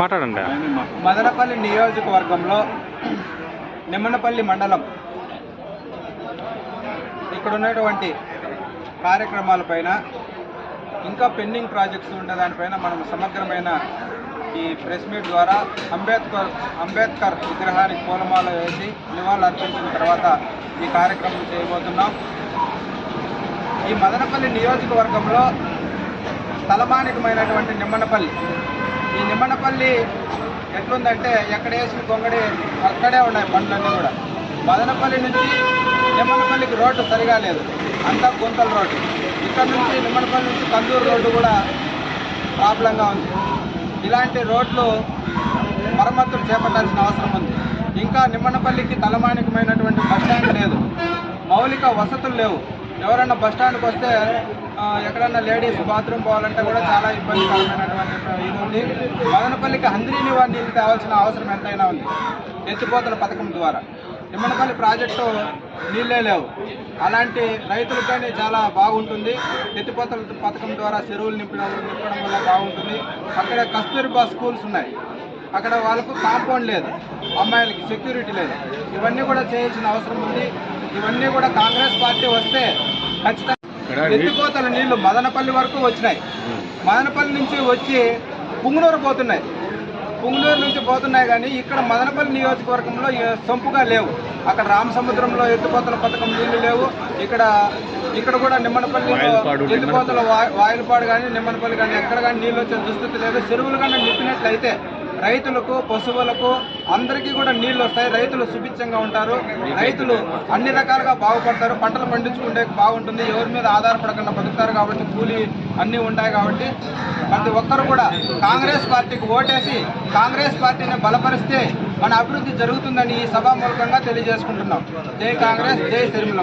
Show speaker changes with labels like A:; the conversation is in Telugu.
A: మాట్లాడండి.
B: మదనపల్లి నియోజకవర్గంలో నిమ్మనపల్లి మండలం ఇక్కడ ఉన్నటువంటి కార్యక్రమాలపైన ఇంకా పెండింగ్ ప్రాజెక్ట్స్ ఉండే దానిపైన మనం సమగ్రమైన ఈ ప్రెస్ మీట్ ద్వారా అంబేద్కర్ అంబేద్కర్ విగ్రహానికి పూలమాల వేసి నివాళులు అర్పించిన తర్వాత ఈ కార్యక్రమం చేయబోతున్నాం. ఈ మదనపల్లి నియోజకవర్గంలో తలమానికమైనటువంటి నిమ్మనపల్లి ఈ నిమ్మనపల్లి ఎట్లుందంటే ఎక్కడ వేసిన గొంగడి అక్కడే ఉన్నాయి బండ్లన్నీ కూడా. మదనపల్లి నుంచి నిమ్మనపల్లికి రోడ్డు సరిగా లేదు. అంతా గుంతల రోడ్డు. ఇక్కడ నుంచి నిమ్మనపల్లి నుంచి కందూరు రోడ్డు కూడా ప్రాబ్లంగా ఉంది. ఇలాంటి రోడ్లు మరమ్మతులు చేపట్టాల్సిన అవసరం ఉంది. ఇంకా నిమ్మనపల్లికి తలమానికమైనటువంటి బస్టాండ్ లేదు. మౌలిక వసతులు లేవు. ఎవరైనా బస్ స్టాండ్కి వస్తే ఎక్కడన్నా లేడీస్ బాత్రూమ్ పోవాలంటే కూడా చాలా ఇబ్బందికరమైనటువంటి ఇది ఉంది. మదనపల్లికి హంద్రీ నివారణ నీళ్ళు తేవాల్సిన అవసరం ఎంతైనా ఉంది. ఎత్తిపోతల పథకం ద్వారా. నిమ్మనపల్లి ప్రాజెక్టు నీళ్ళే లేవు. అలాంటి రైతులకు కానీ చాలా బాగుంటుంది. ఎత్తిపోతల పథకం ద్వారా చెరువులు నింపడం నింపడం వల్ల బాగుంటుంది. అక్కడ కస్తూరిబా స్కూల్స్ ఉన్నాయి. అక్కడ వాళ్ళకు కాంపౌండ్ లేదు. అమ్మాయిలకి సెక్యూరిటీ లేదు. ఇవన్నీ కూడా చేయాల్సిన అవసరం ఉంది. ఇవన్నీ కూడా కాంగ్రెస్ పార్టీ వస్తే ఖచ్చితంగా ఎత్తిపోతల నీళ్ళు మదనపల్లి వరకు వచ్చినాయి. మదనపల్లి నుంచి వచ్చి పుంగనూరు పోతున్నాయి. పుంగనూరు నుంచి పోతున్నాయి కానీ ఇక్కడ మదనపల్లి నియోజకవర్గంలో సొంపుగా లేవు. అక్కడ రామసముద్రంలో ఎత్తిపోతల పథకం నీళ్ళు లేవు. ఇక్కడ ఇక్కడ కూడా నిమ్మనపల్లిలో ఎత్తిపోతల వాయిలపాడు కానీ నిమ్మనపల్లి కానీ ఎక్కడ కానీ నీళ్ళు వచ్చే దుస్థితి లేదు. చెరువులు కానీ నింపినట్లయితే రైతులకు పశువులకు అందరికీ కూడా నీళ్ళు వస్తాయి. రైతులు సుభిక్షంగా ఉంటారు. రైతులు అన్ని రకాలుగా బాగుపడతారు. పంటలు పండించుకుంటే బాగుంటుంది. ఎవరి మీద ఆధారపడకుండా బతుకుతారు కాబట్టి కూలీ అన్నీ ఉంటాయి కాబట్టి ప్రతి ఒక్కరు కూడా కాంగ్రెస్ పార్టీకి ఓటేసి కాంగ్రెస్ పార్టీని బలపరిస్తే మన అభివృద్ధి జరుగుతుందని ఈ సభామూలకంగా తెలియజేసుకుంటున్నాం. జై కాంగ్రెస్ జై తిరుమల